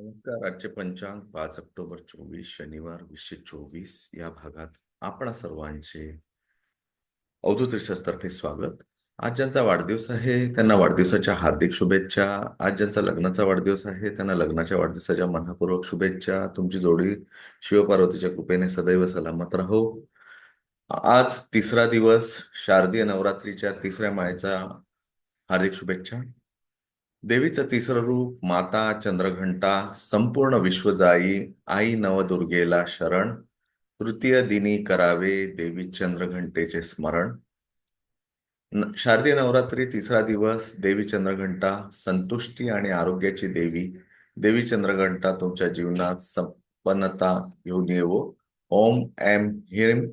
नमस्कार. आजचे पंचांग पाच ऑक्टोबर चोवीस शनिवार वीसशे चोवीस या भागात आपणा सर्वांचे अवधूत रिसर्चतर्फे स्वागत. आज ज्यांचा वाढदिवस आहे त्यांना वाढदिवसाच्या हार्दिक शुभेच्छा. आज ज्यांचा लग्नाचा वाढदिवस आहे त्यांना लग्नाच्या वाढदिवसाच्या मनपूर्वक शुभेच्छा. तुमची जोडी शिवपार्वतीच्या कृपेने सदैव सलामत राहो. आज तिसरा दिवस शारदीय नवरात्रीच्या तिसऱ्या माळेचा हार्दिक शुभेच्छा. देवीचं तिसरं रूप माता चंद्रघंटा संपूर्ण विश्वजाई आई नवदुर्गेला शरण तृतीय दिनी करावे देवी चंद्रघंटेचे स्मरण. न- शारदीय नवरात्री तिसरा दिवस देवी चंद्रघंटा संतुष्टी आणि आरोग्याची देवी. देवी चंद्रघंटा तुमच्या जीवनात संपन्नता घेऊन येवो. ओम एम ह्रीम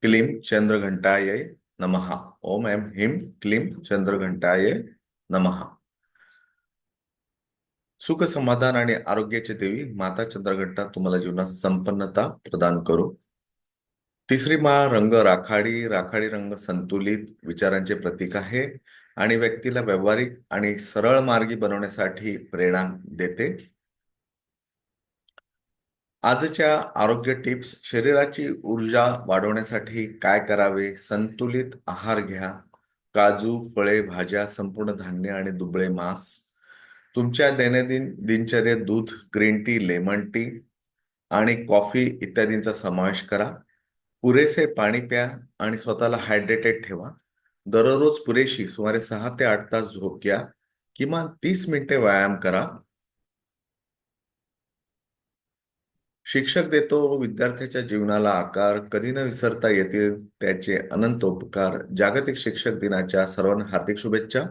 क्लीम चंद्रघंटाय नमः ओम एम ह्रीम क्लीम चंद्रघंटाय नमः सुख समाधान आणि आरोग्याची देवी माता चंद्रघंटा तुम्हाला जीवनात संपन्नता प्रदान करू. तिसरी माळ रंग राखाडी राखाडी रंग संतुलित विचारांचे प्रतीक आहे आणि व्यक्तीला व्यावहारिक आणि सरळ मार्गी बनवण्यासाठी प्रेरणा देते. आजच्या आरोग्य टिप्स शरीराची ऊर्जा वाढवण्यासाठी काय करावे? संतुलित आहार घ्या. काजू फळे भाज्या संपूर्ण धान्य आणि दुबळे मांस तुमच्या दैनंदिन दिनचर्येत दूध ग्रीन टी लेमन टी आणि कॉफी इत्यादींचा समावेश करा. पुरेसे पाणी प्या आणि स्वतःला हायड्रेटेड ठेवा. दररोज पुरेशी सुमारे सहा ते आठ तास झोप घ्या. किमान तीस मिनिटे व्यायाम करा. शिक्षक देतो विद्यार्थ्याच्या जीवनाला आकार कधी न विसरता येतील त्याचे अनंत उपकार. जागतिक शिक्षक दिनाच्या सर्वांना हार्दिक शुभेच्छा.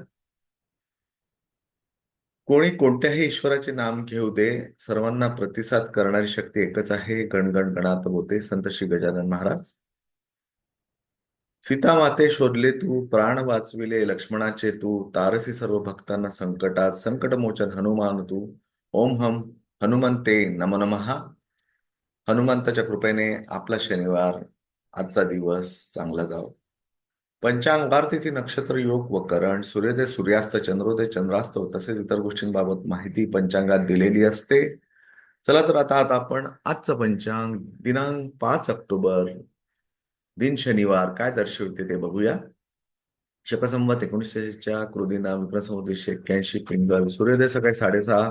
कोणी कोणत्याही ईश्वराचे नाम घेऊ दे सर्वांना प्रतिसाद करणारी शक्ती एकच आहे गणगण गणात होते संत श्री गजानन महाराज. सीता माते शोधले तू प्राण वाचविले लक्ष्मणाचे तू तारसी सर्व भक्तांना संकटात संकटमोचन हनुमान तू. ओम हम हनुमंते नम नमः. हनुमंताच्या कृपेने आपला शनिवार आजचा दिवस चांगला जावं. पंचांगार तिथी नक्षत्र योग व करण सूर्योदय सूर्यास्त चंद्रोदय चंद्रास्त तसेच इतर गोष्टींबाबत माहिती पंचांगात दिलेली असते. चला तर आता आता आपण आजचं पंचांग दिनांक पाच ऑक्टोबर दिन शनिवार काय दर्शवते ते बघूया. शकसंमत एकोणीसशेच्या कृदिना विक्रमसंवत वीसशे एक्क्याऐंशी पिंगल सूर्योदय सकाळी साडेसहा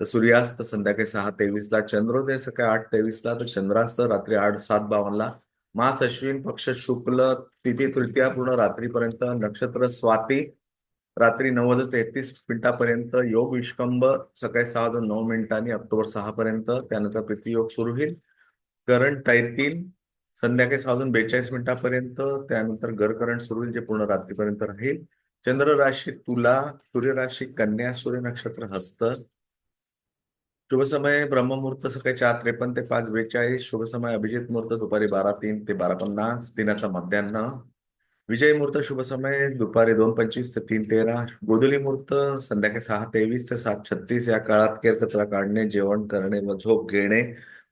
तर सूर्यास्त संध्याकाळी सहा तेवीसला चंद्रोदय सकाळी आठ तेवीसला तर चंद्रास्त रात्री आठ सात बावन्नला मास अश्विन पक्ष शुक्ल तिथी तृतीया पूर्ण रात्रीपर्यंत नक्षत्र स्वाती रात्री नव्वद तेहतीस मिनिटापर्यंत योग विष्कंभ सकाळी सहा वाजून नऊ मिनिटांनी ऑक्टोबर सहा पर्यंत त्यानंतर प्रतियोग सुरू होईल. करण तैतील संध्याकाळी सहा वाजून बेचाळीस मिनिटापर्यंत त्यानंतर गरकरण सुरू होईल जे पूर्ण रात्रीपर्यंत राहील. चंद्र राशी तुला सूर्य राशी कन्या सूर्य नक्षत्र हस्त शुभ समय ब्रह्ममुहूर्त सकाळी चार त्रेपन्न ते पाच बेचाळीस. शुभ समय अभिजित मुहूर्त दुपारी बारा तीन ते बारा पन्नास. दिनाचा मध्यान्ह. विजय मुहूर्त शुभ समय दुपारी दोन पंचवीस ते तीन तेरा. गोधुली मुहूर्त संध्याकाळी सहा तेवीस ते सात छत्तीस. या काळात केर कचरा काढणे जेवण करणे व झोप घेणे.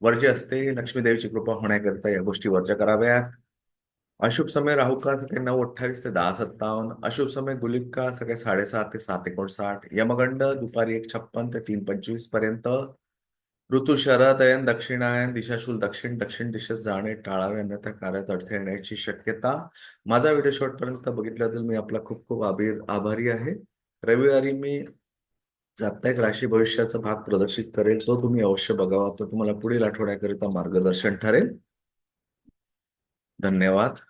वर्ज्य असते लक्ष्मी देवीची कृपा होण्याकरिता या गोष्टी वर्ज्य कराव्यात. अशुभ समय राहू काळ सकाळी नऊ अठ्ठावीस ते दहा सत्तावन्न. अशुभ समय गुलिक काळ सकाळी साडेसात ते सात एकोणसाठ. यमगंड दुपारी एक छप्पन ते तीन पंचवीसपर्यंत. ऋतू शरदयन दक्षिणायन दिशाशूल दक्षिण दक्षिण दिशेत जाणे टाळावे अन्यथा कार्यात अडथळे येण्याची शक्यता. माझा व्हिडिओ शेवटपर्यंत बघितल्याबद्दल मी आपला खूप खूप आभारी आभारी आहे. रविवारी मी जागतिक राशी भविष्याचा भाग प्रदर्शित करेल. तो तुम्ही अवश्य बघावा. तो तुम्हाला पुढील आठवड्याकरिता मार्गदर्शन ठरेल. धन्यवाद.